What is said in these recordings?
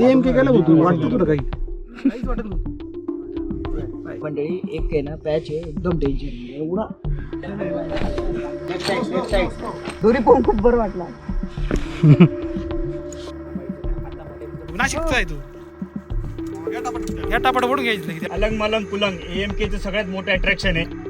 नेमके गेलं होतो. वाटतं तुला काही? काहीच वाटत नाही. मंडळी एक आहे ना पॅच आहे एकदम टेन्शन एवढा. दोरी पण खूप बरं वाटला. नाशिकचा आहे तू. या टापाट ओढून घ्यायचं अलंग मलंग कुलंग एम के सगळ्यात मोठं अट्रॅक्शन आहे.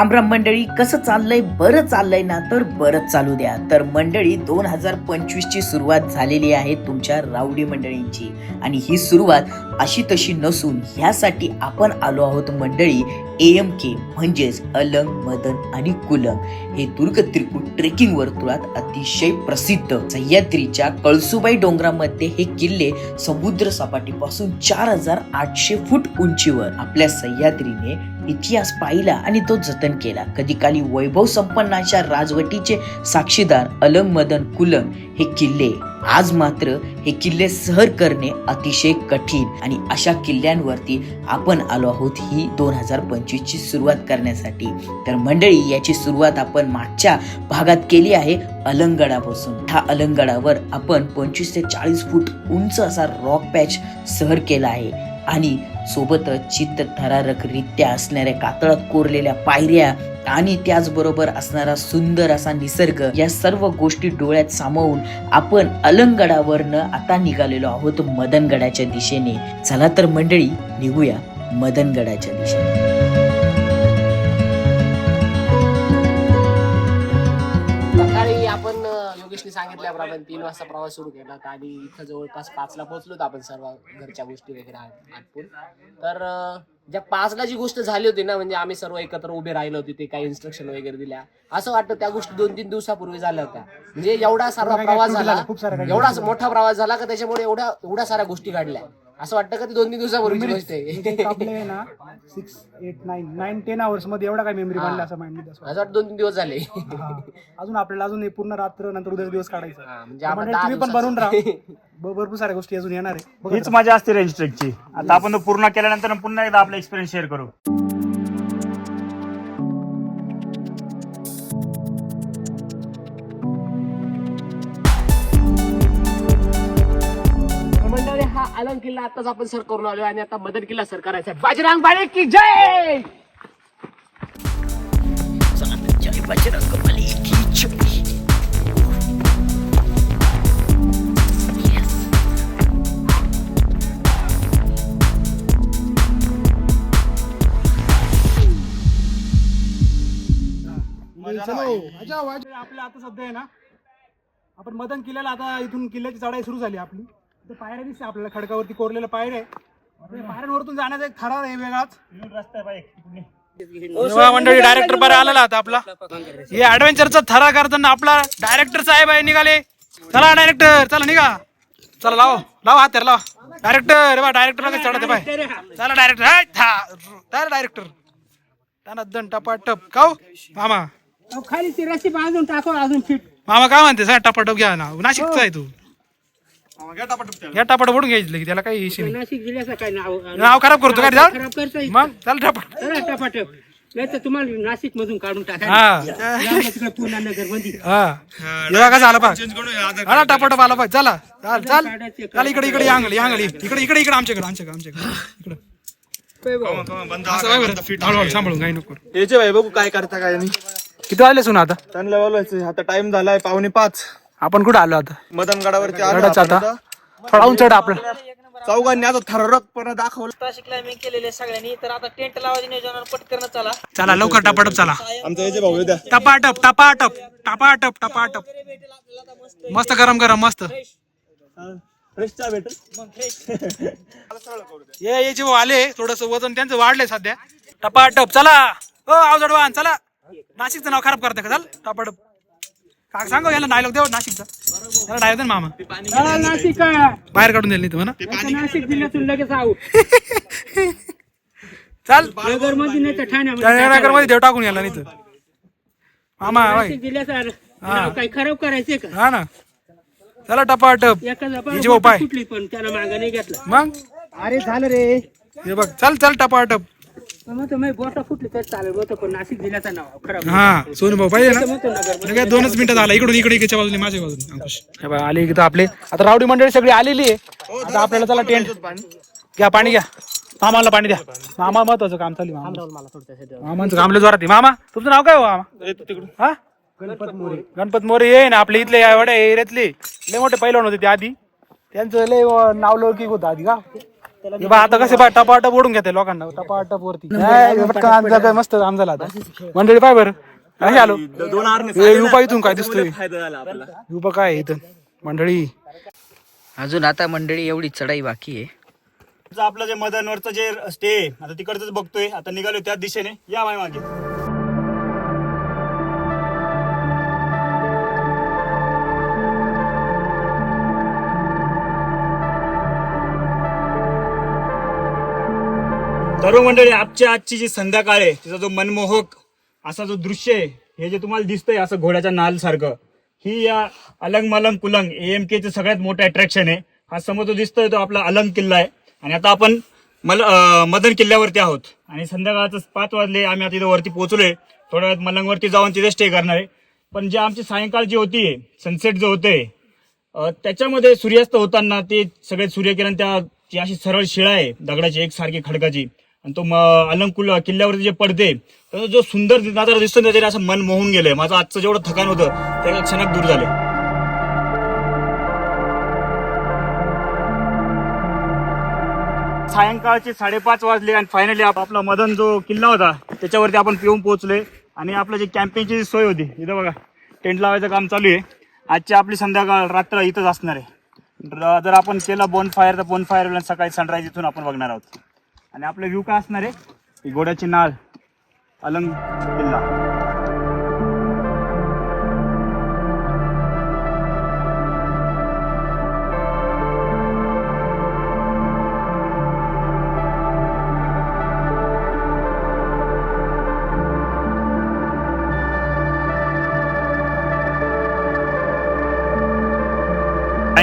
राम राम मंडळी कसं चाललंय? बरं चाललंय ना? तर बरंच चालू द्या. तर मंडळी दोन हजार पंचवीस ची सुरुवात झालेली आहे तुमच्या रावडी मंडळींची. आणि ही सुरुवात अशी तशी नसून ह्यासाठी आपण आलो आहोत मंडळी ए एम के म्हणजेच अलंग मदन आणि कुलंग. हे दुर्ग त्रिकूट ट्रेकिंग वर्तुळात अतिशय प्रसिद्ध. सह्याद्रीच्या कळसुबाई डोंगरामध्ये हे किल्ले समुद्र सपाटीपासून चार हजार आठशे फूट उंचीवर आपल्या सह्याद्रीने इतिहास पाहिला आणि तो जतन केला. कधी काली वैभव संपन्नाच्या राजवटीचे साक्षीदार अलंग मदन कुलंग हे किल्ले आज मात्र हे किल्ले सहर करणे अतिशय कठीण आणि अशा किल्ल्यांवरती आपण आलो आहोत ही दोन हजार पंचवीसची सुरुवात करण्यासाठी. तर मंडळी याची सुरुवात आपण मागच्या भागात केली आहे अलंगडापासून. ह्या अलंगडावर आपण पंचवीस ते चाळीस फूट उंच असा रॉक पॅच सहर केला आहे. आणि सोबतच चित्त थरारकरित्या असणाऱ्या कातळात कोरलेल्या पायऱ्या आणि त्याचबरोबर असणारा सुंदर असा निसर्ग या सर्व गोष्टी डोळ्यात सामावून आपण अलंगडावरनं आता निघालेलो आहोत मदनगडाच्या दिशेने. चला तर मंडळी निघूया मदनगडाच्या दिशेने. योगेशने सांगितल्याप्रमाणे तीन वाजता प्रवास सुरू केला आणि इथं जवळपास पाचला पोहोचलो होतो आपण सर्व घरच्या गोष्टी वगैरे आट- आटपून तर ज्या पाचला जी गोष्ट झाली होती ना म्हणजे आम्ही सर्व एकत्र उभे राहिलो होते ते काही इन्स्ट्रक्शन वगैरे दिल्या. असं वाटतं त्या गोष्टी दोन तीन दिवसापूर्वी झाल्या होत्या. म्हणजे एवढा सारा प्रवास झाला एवढा मोठा प्रवास झाला का त्याच्यामुळे एवढ्या एवढ्या साऱ्या गोष्टी घडल्या. असं वाटतं का ती दोन तीन दिवसापूर्वीची गोष्ट आहे? आपले ना six eight nine nine ten आवर्समध्ये एवढा काय मेमरी बनला असं माइंड असं वाटतं. दोन तीन दिवस झाले. अजून आपल्याला अजून हे पूर्ण रात्र नंतर उद्या दिवस काढायचं. हा, म्हणजे आपण दहा तुम्ही पण दिवसाचं- बनवून राहा. ब- भरपूर साऱ्या गोष्टी अजून येणार आहे. बघत हीच मजा असते रेंज ट्रेकची. आता आपण तो पूर्ण केल्यानंतर पुन्हा एकदा आपला एक्सपिरियन्स शेअर करू. अलंग किल्ला आताच आपण सर करून आलोय आणि आता मदन किल्ला सर करायचा आहे. बजरंग बाळे की जय! आपल्या आता सध्या आहे ना आपण मदन किल्ल्याला आता इथून किल्ल्याची चढाई सुरू झाली आपली. तर पायऱ्या दिसते आपल्याला खडकावरती कोरलेल्या पायऱ्या आहे. ते पायऱ्यांवरतून जाण्याचा एक थरार आहे वेगळाच. रस्ता आहे मंडळी डायरेक्टर बरं आलेला आता आपला. हे ऍडव्हेंचरचा थरा करताना आपला डायरेक्टर साहेब आहे निघाले. चला डायरेक्टर चला निघा. चला लाव लाव हात लावा. डायरेक्टर बा डायरेक्टर चढते बाय चला डायरेक्टर डायरेक्टर त्यांना दन टपा टप. काऊ मामा. खाली ती रस्सी बांधून टाकू अजून फिट. मामा काय म्हणते? सर टपाटप घ्या ना. नाशिकचा आहे तू. घ्या टापाटप ओढून घ्यायचं की त्याला काही इशू नाही. नाशिक जिल्ह्याचं काय नाव नाव खराब करतो काय खराब जाऊ करता मग चला टपाट चला टपाटप. नाही तर तुम्हाला नाशिक मधून काढून टाका. हा. पुन्हा नगरमध्ये हा. जेव्हा कसं आलं पाहिजे आला टपाटप आला पाहिजे चला चाल चाल. चाल इकडे इकडे यांगली यांगली इकडे इकडे इकडे आमच्याकडे आमच्याकडे आमच्याकडे. इकडे. असं काय बरं? हळूहळू सांभाळून काही नको करू. याचे भाई बघू काय करता काय नाही. किती वाजले सुना आता? त्यांना बोलवायचं आता टाइम झालाय पावणे पाच. आपण कुठे आलो आता? मदनगडावरती आलो गडाचा आपण आता आता. थोडा उंच चढ आपला. चौघांनी आता थररकपणा दाखवलं. ताशी क्लाइम्बिंग केलेले सगळ्यांनी. तर आता टेंट लावायच्या नियोजनावर पटकन चला. चला लवकर टपाटप चला. आमचा याचे भाऊ द्या टपाटप टपाटप टपाटप टपाटप. मस्त गरम गरम मस्त. फ्रेश चहा भेटेल ये भाऊ आले थोडस वजन त्यांचं वाढलंय सध्या. टपाटप चला. हो अवजडवान चला. नाशिकचं नाव खराब करता का? चाल टपाटप. का सांग याला डायलॉग देऊ नाशिकचा. याला डायलॉग दे ना मामा. नाशिक बाहेर काढून दिलं तुम्हाला? नाशिक जिल्ह्यातून लगेच आऊ चाल. नगरमध्ये नाही तर ठाण्यामध्ये नगरमध्ये देव टाकून याला नाही तर. मामा होय. नाशिक जिल्ह्याचं नाव खराब करायचंय का? हा ना. चला टपाटप. एका हिची भाऊ पाय. कुठली पण त्याला मागं नाही घेतला. मग? अरे झालं रे. हे बघ चल चल टपाटप. मग तो मी बोटा फुटली तर चालेल होतं पण नाशिक जिल्ह्याचं नाव खराब हा सोनू भाऊ पाहिजे ना? म्हणतो नगर लगेच दोनच मिनिटं झाला. इकडून इकडे इकडच्या बाजूने माझ्या बाजूने अंकुश. हे बघा, आली इथं आपले. आता रावडी मंडळी सगळी आलेली आहे. आता आपल्याला चला टेंट घ्या पाणी घ्या. मामाला पाणी द्या. मामा महत्वाचं काम चालू आहे मामा. मला थोडं मामांचं काम लय जोरात आहे. मामा तुमचं नाव काय हो मामा? हा? गणपत मोरे. गणपत मोरे ये ना आपल्या इथले एवढ्या एरियातले. लय मोठे पैलवान होते ते आधी. त्यांचं लय अं, नाव लौकिक होतं आधी का? हे बा आता कसे बा टपाटप ओढून घेते लोकांना. टपाटप वरती. नाही, पटकन आमचं काय मस्त काम झालं आता मंडळी पाय बरं. कसे आलो. हे युपा इथून काय दिसतोय? युपा काय आहे इथं? मंडळी. अजून आता मंडळी एवढी चढाई बाकी आहे. आपलं जे मदनवरचं जे स्टे आता तिकडचंच बघतोय. आता निघालो त्याच दिशेने. या माय मागे सर्व मंडळी आजची आजची जी संध्याकाळ आहे तिचा जो मनमोहक असा जो दृश्य आहे हे जे तुम्हाला दिसतंय असं घोड्याच्या नाल सारखं ही या अलंग मलंग कुलंग एम केचं सगळ्यात मोठं अट्रॅक्शन आहे. हा समोर जो दिसतोय तो आपला अलंग किल्ला आहे. आणि आता आपण मल मदन किल्ल्यावरती आहोत. आणि संध्याकाळचं पाच वाजले आम्ही आता इथं वरती पोहोचलोय. थोड्या वेळात मलंगवरती जाऊन तिथे स्टे करणार आहे. पण जे आमची सायंकाळ जी होती सनसेट जो होते त्याच्यामध्ये सूर्यास्त होताना ते सगळे सूर्यकिरण त्या जी अशी सरळ शिळा आहे दगडाची एकसारखी खडकाची. आणि तो अलंकुल किल्ल्यावरती जे पडते त्याचा जो सुंदर नजारा दिसतो ना त्याच्याने असं मन मोहून गेलंय. माझं आजचं जेवढं थकान होतं त्या क्षणात दूर झाले सायंकाळचे साडेपाच वाजले आणि फायनली आपला मदन जो किल्ला होता त्याच्यावरती आपण पिऊन पोहोचले आणि आपलं जे कॅम्पिंगची जी सोय होती इथं बघा टेंट लावायचं काम चालू आहे. आजची आपली संध्याकाळ रात्र इथंच असणार आहे. जर आपण केलं बोन फायर तर बोन फायर सकाळी सनराईज इथून आपण बघणार आहोत. आणि आपलं व्ह्यू काय असणार आहे? घोड्याची नाळ अलंग किल्ला.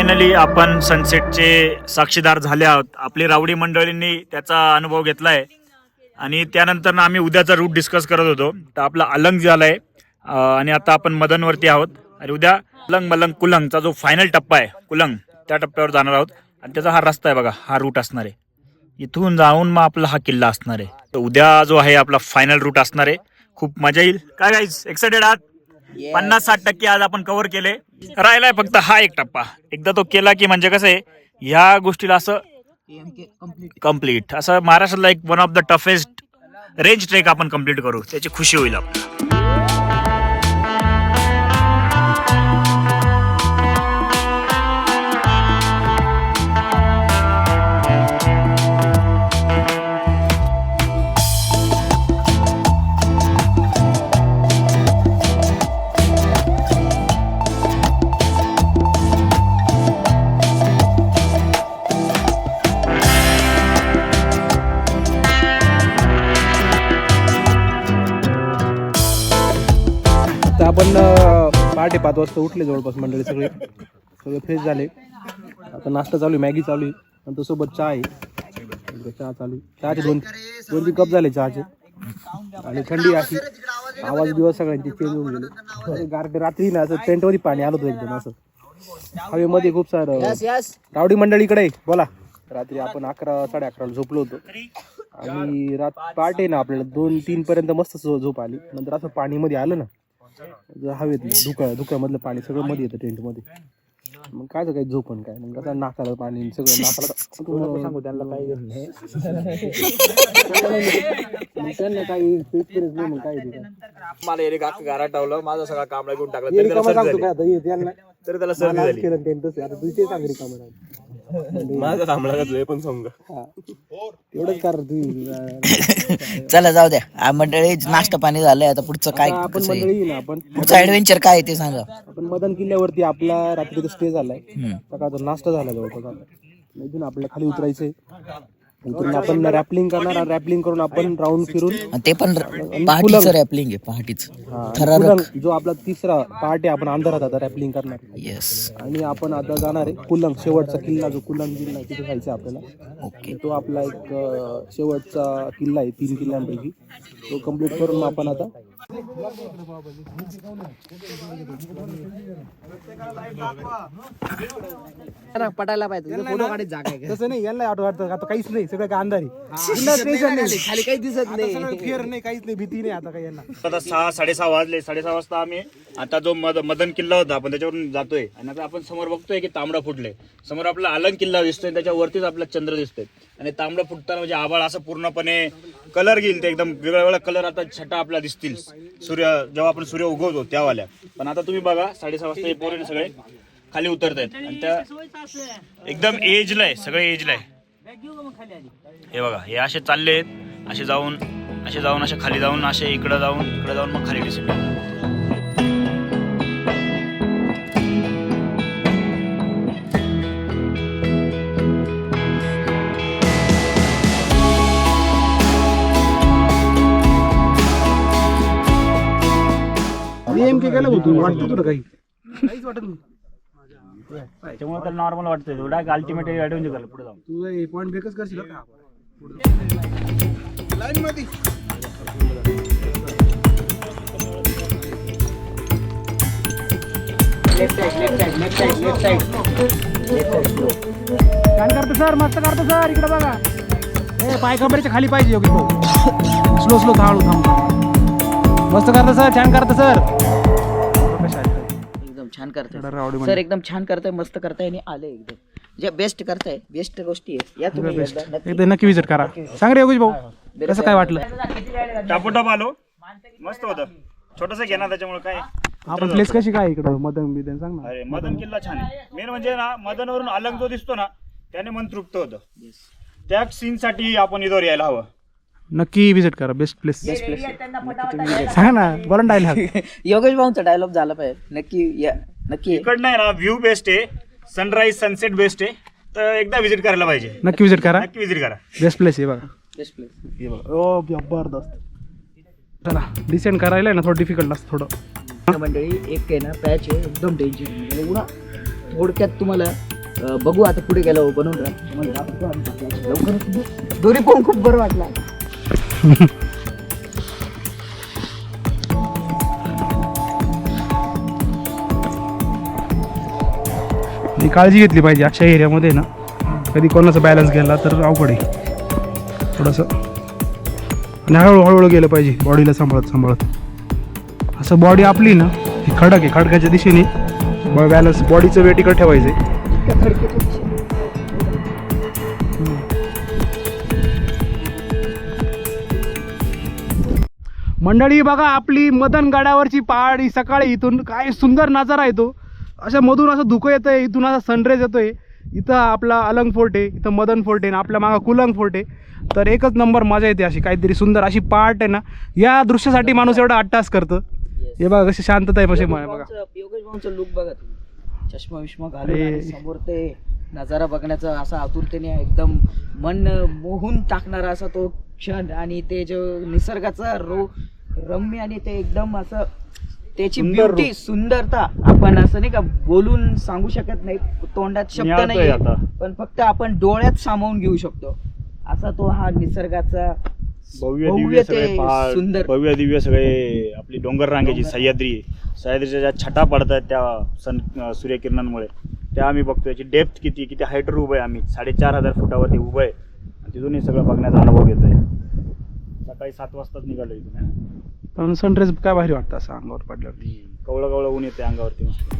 फायनली आपण सनसेटचे साक्षीदार झाले आहोत. आपली रावडी मंडळींनी त्याचा अनुभव घेतलाय. आणि त्यानंतर ना आम्ही उद्याचा रूट डिस्कस करत होतो. तर आपला अलंग झालाय अं, आणि आता आपण मदनवरती आहोत. आणि उद्या अलंग मलंग कुलंगचा जो फायनल टप्पा आहे कुलंग त्या टप्प्यावर जाणार आहोत. आणि त्याचा हा रस्ता आहे बघा हा रूट असणार आहे. इथून जाऊन मग आपला हा किल्ला असणार आहे. तर उद्या जो आहे आपला फायनल रूट असणार आहे. खूप मजा येईल. काय गाईज एक्सायटेड आहात? पन्नास साठ टक्के आज आपण कव्हर केले. राहिलाय फक्त हा एक टप्पा. एकदा तो केला की म्हणजे कसं आहे ह्या गोष्टीला असं कंप्लीट असं महाराष्ट्रातला एक one of the toughest range trek आपण कंप्लीट करू. त्याची खुशी होईल आपल्याला. अं, पहाटे पाच वाजता उठले जवळपास मंडळी सगळे. सगळे फ्रेश झाले. आता नाश्ता चालू आहे मॅगी चालू आहे. नंतर सोबत चहा आहे. चहा चालू. चहाचे दोन दोन तीन कप झाले चहाचे. आणि थंडी अशी. आवाज दिवस सगळ्यांचे चेंज होऊन गेले. गारठे रात्री ना असं टेंटमध्ये पाणी आलं होतं एकदम असं. हवेमध्ये खूप सारं रावडी मंडळीकडे. बोला. रात्री आपण अकरा साडे अकराला झोपलो होतो. आणि रात पहाटे ना आपल्याला दोन तीन पर्यंत मस्त झोप आली. नंतर असं पाणी मध्ये आलं ना. हवेत धुका धुक्यामधलं पाणी सगळं मध्ये येतं टेंटमध्ये मग काय काही झोपण काय? मग आता नाकाला पाणी सगळं नाकाला सांगू त्यांना काही त्यांना काही एक्सपिरियन्स नाही मग काय काय. मला येणे का घरात ठेवलं माझा सगळा कामला घेऊन टाकला काय तरी त्याला केलं टेंट आता तुझे राहिलं. माझा थांबला का पण समजा एवढंच कर तुम्ही चला जाऊ द्या. आ, मंडळी नाश्ता पाणी झालंय. आता पुढचं काय आता आपण कसं आहे? मंडळी ना. आपण पुढचं ऍडव्हेंचर काय आहे ते सांगा. आपण मदन किल्ल्यावरती आपला रात्रीचा स्टे झालाय. सकाळचा नाश्ता झाला जवळपास आता. इथून आपल्याला खाली उतरायचंय. आपण रॅपलिंग करणार रॅपलिंग करून आपण राऊंड फिरून आणि ते पण पहाटीचं रॅपलिंग आहे पहाटीच. हा, थरारक. कुलंग, जो आपला तिसरा पार्ट आहे आपण अंधारात आता रॅपलिंग करणार. येस आणि आपण आता जाणार आहे कुलंग शेवटचा किल्ला जो कुलंग किल्ला आहे तिथे जायचा आहे आपल्याला. ओके तो आपला एक अं, शेवटचा किल्ला आहे तीन किल्ल्यांपैकी. तो कंप्लीट करून आपण आता पटायला पाहिजे. फोटो काढायची जागा आहे का? तसं नाही यांना आठवत वाटतं. आता काहीच नाही सगळं काय अंधारी नाही खाली काही दिसत सगळं फेर नाही काहीच नाही भीती नाही आता काही यांना. आता सहा साडेसहा वाजले साडेसहा वाजता आम्ही आता जो मद मदन किल्ला होता आपण त्याच्यावरून जातोय. आणि आता आपण समोर बघतोय की तांबडा फुटले. समोर आपला अलंग किल्ला दिसतोय त्याच्यावरतीच आपला चंद्र दिसतोय. आणि तांबडा फुटताना म्हणजे आभाळ असं पूर्णपणे कलर घेईल ते एकदम वेगळ्या वेगळ्या कलर आता छटा आपल्या दिसतील. सूर्य जेव्हा आपण सूर्य उगवतो त्यावाल्या. पण आता तुम्ही बघा साडेसहा वाजता हे पोरे सगळे. खाली उतरत आहेत आणि त्या एकदम एजला आहे सगळे एजला आहे. हे बघा हे असे चालले आहेत असे जाऊन असे जाऊन असे खाली जाऊन असे इकडं जाऊन इकडे जाऊन मग खाली डिसिप्लिन गेलं होतो वाटतं तुला काही. काहीच वाटत नाही त्याच्यामुळे त्याला नॉर्मल वाटतंय थोडा अल्टिमेट झालं पुढे जाऊन. तुझं पॉईंट ब्रेकच करशील का? लाईन मध्ये. छान करतो सर मस्त करतो सर इकडे बघा. ए पाय कमरेच्या खाली पाहिजे भाऊ. स्लो स्लो थांबू थांब. मस्त करतो सर छान करतो सर छान करताय. सर एकदम छान करताय मस्त करताय आणि आले एकदम. जे बेस्ट करताय बेस्ट गोष्टी आहेत. या तुम्ही एकदा नक्की. विजिट करा. सांग रे योगेश भाऊ कसं काय वाटलं? टापोटाप आलो. मस्त होतं. छोटस घे ना त्याच्यामुळे काय? आपण प्लेस कशी काय इकडं? मदन बिदन सांग ना. अरे मदन किल्ला छान आहे. मेन म्हणजे ना मदनवरून अलंग जो दिसतो ना त्याने मन तृप्त होतं. त्या सीन साठी आपण इथवर यायला हवं. नक्की विजिट करा बेस्ट प्लेस सांगा ना बोला डायलॉग योगेश भाऊंचा डायलॉग झाला पाहिजे. नक्की या नक्की. या. इकडनं आहे ना व्ह्यू बेस्ट आहे. सनराईज सनसेट बेस्ट आहे. तर एकदा व्हिजिट करायला पाहिजे. नक्की विजिट करा. नक्की व्हिजिट करा. बेस्ट प्लेस आहे बघा. बेस्ट प्लेस हे बघा. ओ जबरदस्त. चला डिसेंड करायला आहे ना थोडं डिफिकल्ट असतं थोडं. मंडळी एक आहे ना पॅच आहे एकदम टेन्शन एवढा थोडक्यात तुम्हाला अं, बघू आता पुढे गेलो बनवून राहा तुम्हाला दाखवतो आमचा patch. लवकरच. दोरी पाहून खूप बरं वाटलं. काळजी घेतली पाहिजे अशा एरियामध्ये ना. कधी कोणाचा बॅलन्स गेला तर अवघड आहे. थोडंसं. आणि हळूहळू हळूहळू गेलं पाहिजे बॉडीला सांभाळत सांभाळत. असं बॉडी आपली ना ही खडक आहे. खडकाच्या दिशेने. बॅलन्स बॉडीचं वेट इकडं ठेवायचं आहे मंडळी बघा आपली मदन गाड्यावरची पहाड सकाळी इथून काय सुंदर नजारा येतो. अशा मधून असं धुकं येतंय इथून असा सनराईज येतोय. इथं आपला अलंग फोर्ट आहे इथं मदन फोर्ट आहे आपल्या मागं कुलंग फोर्ट. आहे तर एकच नंबर मजा येते अशी काहीतरी सुंदर अशी पहाट आहे ना या दृश्यासाठी माणूस एवढा अट्टास करतं. हे बघा कशी शांतता आहे बघा. योगेश भाऊंचा लुक बघा तुम्ही. चष्मा विष्मा घालून समोर ते नजारा बघण्याचा असा आतुरतेने एकदम मन मोहून टाकणारा असा तो क्षण आणि ते जो निसर्गाचा रो रम्य आणि ते एकदम असं त्याची ब्युटी सुंदरता आपण असं नाही का बोलून सांगू शकत नाही तोंडात शब्द नाही. पण फक्त आपण डोळ्यात सामावून घेऊ शकतो. असा तो हा निसर्गाचा भव्य दिव्य सगळे पहाड. भव्य दिव्य सगळे आपली डोंगर रांगेची सह्याद्री. सह्याद्रीच्या ज्या छटा पडतात त्या सन सूर्यकिरणांमुळे त्या आम्ही बघतो याची डेप्थ किती किती हाईटवर उभं आहे आम्ही? साडेचार हजार फुटावरती उभं आहे. आणि तिथून हे सगळं बघण्याचा अनुभव घेतोय. सकाळी सात वाजताच निघालो इथून पण सनराईज काय भारी वाटतं असं अंगावर पडल्यावरती कवळं कवळं ऊन येते अंगावरती मस्त.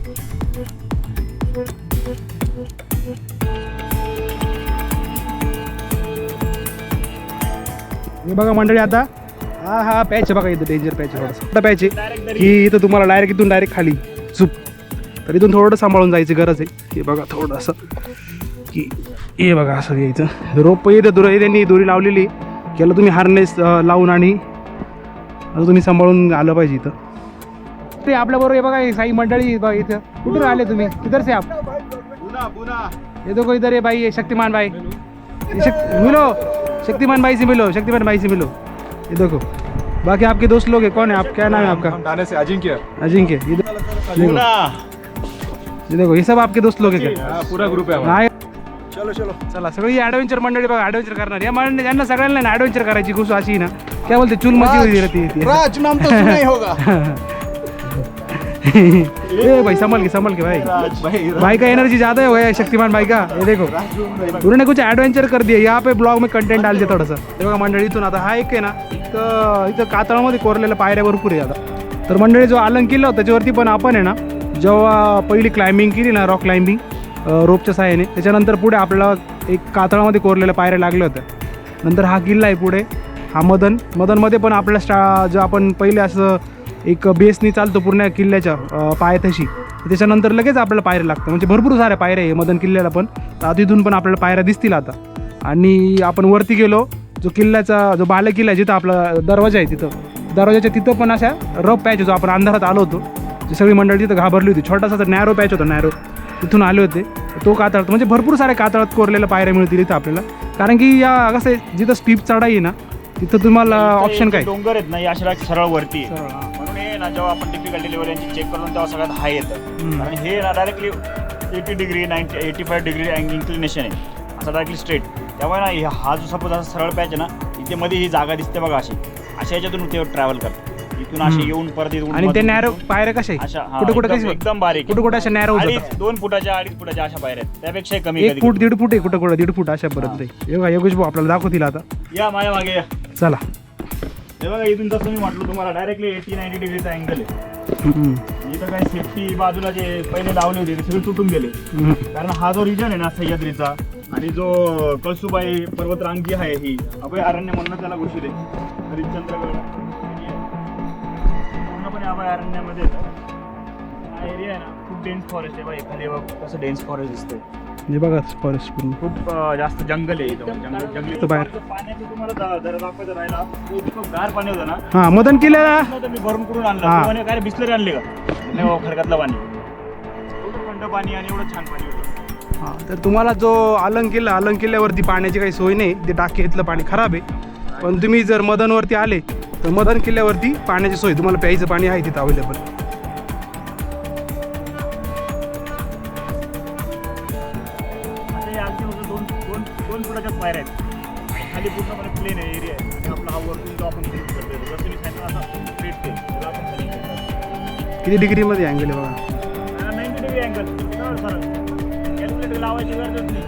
हे बघा मंडळी आता हा हा पॅच आहे बघा इथं डेंजर पॅच आहे थोडासा पॅच आहे की इथं तुम्हाला डायरेक्ट इथून डायरेक्ट खाली. चूप तर इथून थोडं सांभाळून जायची गरज आहे. हे बघा थोडंसं. की हे बघा असं यायचं रोप येतं दुरा त्यांनी दोरी लावलेली केलं तुम्ही हार्नेस लावून आणि आता तुम्ही सांभाळून आलं पाहिजे इथं. ते आपल्याबरोबर हे बघा हे साई मंडळी बघा इथं. कुठून आले तुम्ही? किधर से आप. ये देखो इधर ये भाई ये शक्तिमान भाई ये शक, मिलो. शक्तिमान भाई से मिलो शक्तिमान भाई से मिलो. ये देखो बाकी आपके दोस्त लोग हैं. कौन है आप? क्या नाम है आपका? से अजिंक्य। अजिंक्य. ये देखो ये देखो ये सब आपके दोस्त लोग हैं क्या? पूरा ग्रुप आहे नाही चलो चलो. चला सगळी ॲडव्हेंचर मंडळी बघा ॲडव्हेंचर करणार. या मंडळी यांना सगळ्यांना ना ॲडव्हेंचर करायची घुस अशी ना. क्या बोलते चूल मची होती रहती राज नाम तो सुना ही होगा. ए भाई संभल के संभल के भाई. भाई का एनर्जी ज्यादा है है शक्तिमान भाई का? ये देखो. उन्होंने कुछ एडवेंचर कर दिया. यहाँ पे ब्लॉग में कंटेंट डालते थोडंसं. हे बघा मंडळी इथून आता हा एक आहे ना इथं इथं कातळामध्ये कोरलेल्या पायऱ्या भरपूर आहे आता. तर मंडळी जो आलंग किल्ला होता त्याच्यावरती पण आपण आहे ना जेव्हा पहिली क्लाइम्बिंग केली ना रॉक क्लाइम्बिंग रोपच्या साहाय्याने. त्याच्यानंतर पुढे आपल्याला एक कातळामध्ये कोरलेल्या पायऱ्या लागल्या होत्या नंतर हा किल्ला आहे पुढे. हा मदन. मदनमध्ये पण आपल्या स्टा जो आपण पहिले असं एक बेसनी चालतो पूर्ण किल्ल्याच्या पायथ्याशी त्याच्यानंतर लगेच आपल्याला पायऱ्या लागतं म्हणजे भरपूर साऱ्या पायऱ्या आहे मदन किल्ल्याला पण. तिथून पण आपल्याला पायऱ्या दिसतील आता. आणि आपण वरती गेलो जो किल्ल्याचा जो बाले किल्ला आहे जिथं आपला दरवाजा आहे तिथं. दरवाजाच्या तिथं पण अशा रफ पॅच जो आपण अंधारात आलो होतो. जी सगळी मंडळी तिथं घाबरली होती. छोटासा नॅरो पॅच होता नॅरो तिथून आले होते. तो कातळात म्हणजे भरपूर साऱ्या कातळात कोरलेल्या पायऱ्या मिळतील इथं आपल्याला. कारण की या कसं आहे जिथं स्टीप चढाई आहे ना तिथं तुम्हाला ऑप्शन काय? डोंगर आहेत ना या अशा सरळ वरती आहे. म्हणून हे ना जेव्हा आपण टिपिकल डिलिव्हरी यांची चेक करतो तेव्हा सगळ्यात हाय येतं. आणि हे ना directly eighty degree ninety eighty five degree inclination आहे. असं डायरेक्टली स्ट्रेट त्यामुळे ना हे- हा जो सपोज असा सरळ पॅच आहे ना इथे मध्ये ही जागा दिसते बघा अशी. अशा याच्यातून ते ट्रॅव्हल करतात. इथून असे येऊन परत आणि ते नॅरो पायऱ्या कशा? अशा हा, कुठे कुठे एकदम- कशी एकदम बारीक. कुठे कुठे अशा नॅरो अडीच दोन फुटाच्या अडीच फुटाच्या अशा बाहेर आहेत. त्यापेक्षा कमी एक कधी फूट दीड फूट आहे कुठं कुठं? दीड फूट अशा परत हे. बघा योगेश भाऊ आपल्याला दाखवतील आता. या माझ्या मागे या. चला. हे बघा इथून जसं मी म्हटलं तुम्हाला डायरेक्टली एटी नाईन्टी डिग्रीचा अँगल आहे. हम्म. इथं काही सेफ्टी बाजूला जे पहिले लावले होते ते सगळे तुटून गेले. हम्म. कारण हा जो रिजन आहे ना सह्याद्रीचा आणि जो कळसुबाई पर्वतरांग जी आहे ही अभय अरण्य म्हणून त्याला घोषित आहे. हरिश्चंद्रगड. पूर्णपणे अभय अरण्यामध्ये येतं हा एरिया आहे ना खूप डेन्स फॉरेस्ट आहे बाई. खाली बघ कसं डेन्स फॉरेस्ट दिसतंय. हे बघा फॉरेस्ट पूर्ण. खूप अं, जास्त जंगल आहे इथं जंगल जंगली तर बाहेर. पाण्याची तुम्हाला दा- जरा दाखवायचं राहिला तो इतकं गार पाणी होतं ना. हा मदन किल्ल्याला मी भरून कुठून आणलं? हा. तो म्हणे काय बिस्लरी आणली का? नाही बाबा खरकातलं पाणी. एवढं थंड पाणी आणि एवढं छान पाणी होतं. हा तर तुम्हाला जो अलंग किल्ला अलंग किल्ल्यावरती पाण्याची काही सोय नाही ते टाकी इथलं पाणी खराब आहे. पण तुम्ही जर मदनवरती आले तर मदन किल्ल्यावरती पाण्याची सोय तुम्हाला प्यायचं पाणी आहे तिथं अवेलेबल आता हे अगदी फक्त दोन दोन दोन फुटाच्याच बाहेर आहेत. आणि खाली पूर्णपणे प्लेन आहे एरिया आहे. आणि आपला हा वरतून जो आपण क्लिक करतो जसं मी सांगितलं असा स्ट्रेट ते त्याला आपण select करतो. किती डिग्रीमध्ये अँगल आहे बघा? हा, 90 डिग्री अँगल सरळ सरळ कॅल्क्युलेटर लावायची गरजच नाही.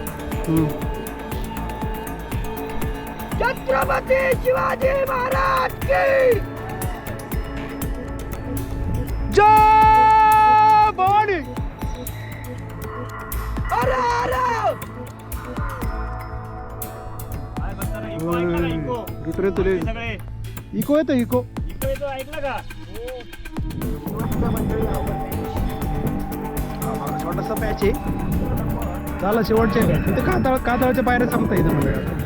हम्म. जय भवानी काय इकडे तुले इको येतो इको. येतो ऐकलं का? छोटासा पॅच आहे. झालं शेवटचे. कातळ कातळाच्या पायऱ्या संपता इथं म्हणजे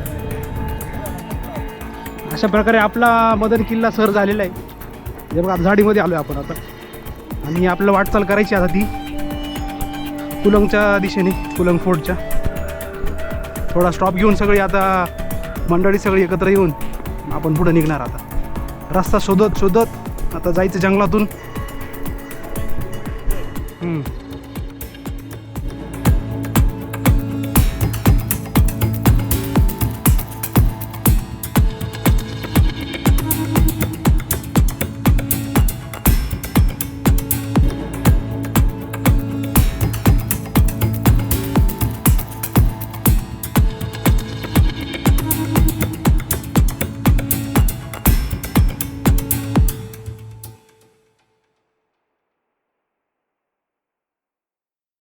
अशा प्रकारे आपला मदन किल्ला सर झालेला आहे. जे बघा झाडीमध्ये आलो आहे आपण आता. आणि आपलं वाटचाल करायची आता ती. कुलंगच्या दिशेने कुलंग फोर्टच्या. थोडा स्टॉप घेऊन सगळी आता मंडळी सगळी एकत्र येऊन आपण पुढं निघणार आता. रस्ता शोधत शोधत आता जायचं जंगलातून.